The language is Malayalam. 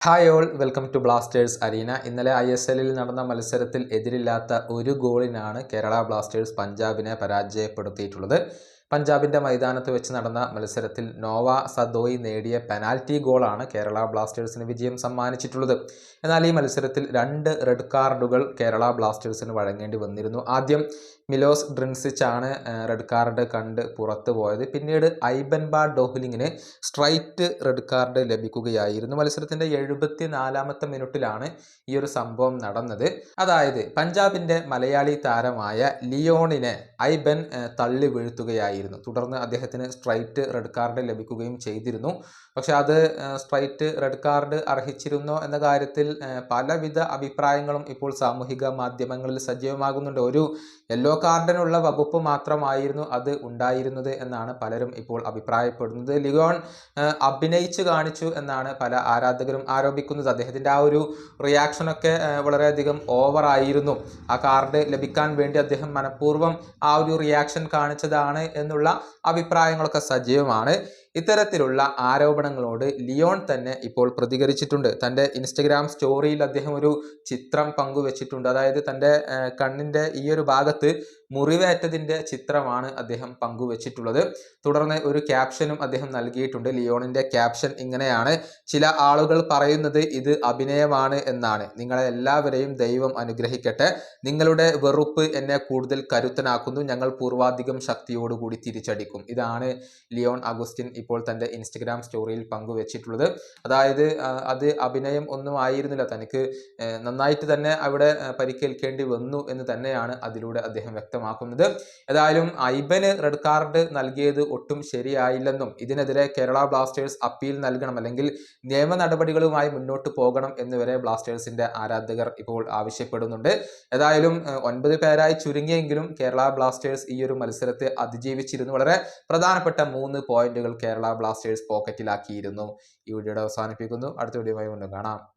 Hi all welcome to Blasters arena ഇന്നലെ ഐ എസ് എല്ലിൽ നടന്ന മത്സരത്തിൽ എതിരില്ലാത്ത ഒരു ഗോളിനാണ് കേരള ബ്ലാസ്റ്റേഴ്സ് പഞ്ചാബിനെ പരാജയപ്പെടുത്തിയിട്ടുള്ളത്. പഞ്ചാബിന്റെ മൈതാനത്ത് വെച്ച് നടന്ന മത്സരത്തിൽ നോവ സദോയി നേടിയ പെനാൽറ്റി ഗോളാണ് കേരള ബ്ലാസ്റ്റേഴ്സിന് വിജയം സമ്മാനിച്ചിട്ടുള്ളത്. എന്നാൽ ഈ മത്സരത്തിൽ രണ്ട് റെഡ് കാർഡുകൾ കേരള ബ്ലാസ്റ്റേഴ്സിന് വഴങ്ങേണ്ടി വന്നിരുന്നു. ആദ്യം മിലോസ് ഡ്രിൻസിച്ച് ആണ് റെഡ് കാർഡ് കണ്ട് പുറത്തു പോയത്. പിന്നീട് ഐബൻബ ഡോഹ്ലിങ്ങിന് സ്ട്രൈറ്റ് റെഡ് കാർഡ് ലഭിക്കുകയായിരുന്നു. മത്സരത്തിന്റെ എഴുപത്തി നാലാമത്തെ മിനിറ്റിലാണ് ഈ ഒരു സംഭവം നടന്നത്. അതായത് പഞ്ചാബിന്റെ മലയാളി താരമായ ലിയോണിനെ ഐബൻ തള്ളി വീഴ്ത്തുകയായിരുന്നു. തുടർന്ന് അദ്ദേഹത്തിന് സ്ട്രൈറ്റ് റെഡ് കാർഡ് ലഭിക്കുകയും ചെയ്തിരുന്നു. പക്ഷെ അത് സ്ട്രൈറ്റ് റെഡ് കാർഡ് അർഹിച്ചിരുന്നോ എന്ന കാര്യത്തിൽ പലവിധ അഭിപ്രായങ്ങളും ഇപ്പോൾ സാമൂഹിക മാധ്യമങ്ങളിൽ സജീവമാകുന്നുണ്ട്. ഒരു യെല്ലോ കാർഡിനുള്ള വകുപ്പ് മാത്രമായിരുന്നു അത് ഉണ്ടായിരുന്നത് എന്നാണ് പലരും ഇപ്പോൾ അഭിപ്രായപ്പെടുന്നത്. ലിയോൺ അഭിനയിച്ചു കാണിച്ചു എന്നാണ് പല ആരാധകരും ആരോപിക്കുന്നത്. അദ്ദേഹത്തിന്റെ ആ ഒരു റിയാക്ഷനൊക്കെ വളരെയധികം ഓവറായിരുന്നു ആ കാർഡ് ലഭിക്കാൻ വേണ്ടി അദ്ദേഹം മനഃപൂർവം ആ ഒരു റിയാക്ഷൻ കാണിച്ചതാണ് എന്നുള്ള അഭിപ്രായങ്ങളൊക്കെ സജീവമാണ്. ഇത്തരത്തിലുള്ള ആരോപണങ്ങളോട് ലിയോൺ തന്നെ ഇപ്പോൾ പ്രതികരിച്ചിട്ടുണ്ട്. തന്റെ ഇൻസ്റ്റഗ്രാം സ്റ്റോറിയിൽ അദ്ദേഹം ഒരു ചിത്രം പങ്കുവച്ചിട്ടുണ്ട്. അതായത് തന്റെ കണ്ണിന്റെ ഈ ഒരു ഭാഗത്ത് മുറിവേറ്റതിന്റെ ചിത്രമാണ് അദ്ദേഹം പങ്കുവച്ചിട്ടുള്ളത്. തുടർന്ന് ഒരു ക്യാപ്ഷനും അദ്ദേഹം നൽകിയിട്ടുണ്ട്. ലിയോണിന്റെ ക്യാപ്ഷൻ ഇങ്ങനെയാണ് ചില ആളുകൾ പറയുന്നത് ഇത് അഭിനയമാണ് എന്നാണ്. നിങ്ങളെ എല്ലാവരെയും ദൈവം അനുഗ്രഹിക്കട്ടെ. നിങ്ങളുടെ വെറുപ്പ് എന്നെ കൂടുതൽ കരുത്തനാക്കുന്നു. ഞങ്ങൾ പൂർവാധികം ശക്തിയോടുകൂടി തിരിച്ചടിക്കും. ഇതാണ് ലിയോൺ അഗുസ്റ്റിൻ ഇപ്പോൾ തന്റെ ഇൻസ്റ്റഗ്രാം സ്റ്റോറിയിൽ പങ്കുവച്ചിട്ടുള്ളത്. അതായത് അത് അഭിനയം ഒന്നും ആയിരുന്നില്ല. തനിക്ക് നന്നായിട്ട് തന്നെ അവിടെ പരിക്കേൽക്കേണ്ടി വന്നു എന്ന് തന്നെയാണ് അതിലൂടെ അദ്ദേഹം വ്യക്തമാക്കുന്നത്. ഏതായാലും ഐബന് റെഡ് കാർഡ് നൽകിയത് ഒട്ടും ശരിയായില്ലെന്നും ഇതിനെതിരെ കേരള ബ്ലാസ്റ്റേഴ്സ് അപ്പീൽ നൽകണം അല്ലെങ്കിൽ നിയമ നടപടികളുമായി മുന്നോട്ട് പോകണം എന്നുവരെ ബ്ലാസ്റ്റേഴ്സിന്റെ ആരാധകർ ഇപ്പോൾ ആവശ്യപ്പെടുന്നുണ്ട്. ഏതായാലും ഒൻപത് പേരായി ചുരുങ്ങിയെങ്കിലും കേരള ബ്ലാസ്റ്റേഴ്സ് ഈ ഒരു മത്സരത്തെ അതിജീവിച്ചിരുന്നു. വളരെ പ്രധാനപ്പെട്ട മൂന്ന് പോയിന്റുകൾ കേരള ബ്ലാസ്റ്റേഴ്സ് പോക്കറ്റിലാക്കിയിരുന്നു. ഈ വീഡിയോയുടെ അവസാനിപ്പിക്കുന്നു. അടുത്ത വീഡിയോയുമായി വീണ്ടും കാണാം.